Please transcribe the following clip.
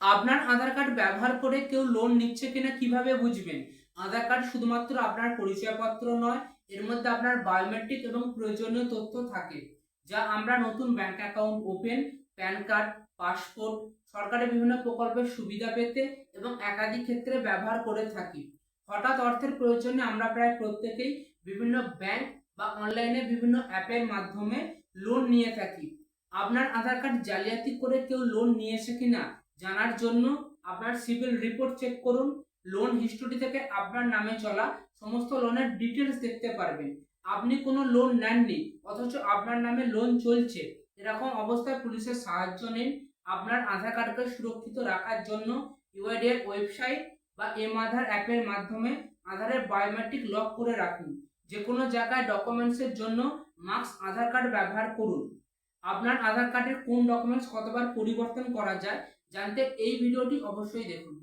আপনার আধার কার্ড ব্যবহার করে কেউ লোন নিচ্ছে কিনা কীভাবে বুঝবেন? আধার কার্ড শুধুমাত্র আপনার পরিচয়পত্র নয়, এর মধ্যে আপনার বায়োমেট্রিক এবং প্রয়োজনীয় তথ্য থাকে, যা আমরা নতুন bank account open PAN card passport সরকারের বিভিন্ন প্রকল্পের সুবিধা পেতে এবং একাধিক ক্ষেত্রে ব্যবহার করে থাকি। হঠাৎ অর্থের প্রয়োজনে আমরা প্রায় প্রত্যেকেই বিভিন্ন ব্যাংক বা অনলাইনে বিভিন্ন অ্যাপের মাধ্যমে লোন নিয়ে থাকি। আপনার আধার কার্ড জালিয়াতি করে কেউ লোন নিয়েছে কিনা জানার জন্য আপনার সিভিল রিপোর্ট চেক করুন লোন হিস্টোরি থেকে আপনার নামে চলা সমস্ত লোনের ডিটেলস দেখতে পারবেন। আপনি কোনো লোন নেননি, অথচ আপনার নামে লোন চলছে। এরকম অবস্থায় পুলিশের সাহায্য নিন। আপনার আধার কার্ডকে সুরক্ষিত রাখার জন্য ইউআইডির ওয়েবসাইট বা এম আধার অ্যাপের মাধ্যমে আধারের বায়োমেট্রিক লক করে রাখুন। যে কোনো জায়গায় ডকুমেন্টসের জন্য মার্কস আধার কার্ড ব্যবহার করুন। আপনার আধার কার্ডের কোন ডকুমেন্টস কতবার পরিবর্তন করা যায় জানতে এই ভিডিওটি অবশ্যই দেখুন।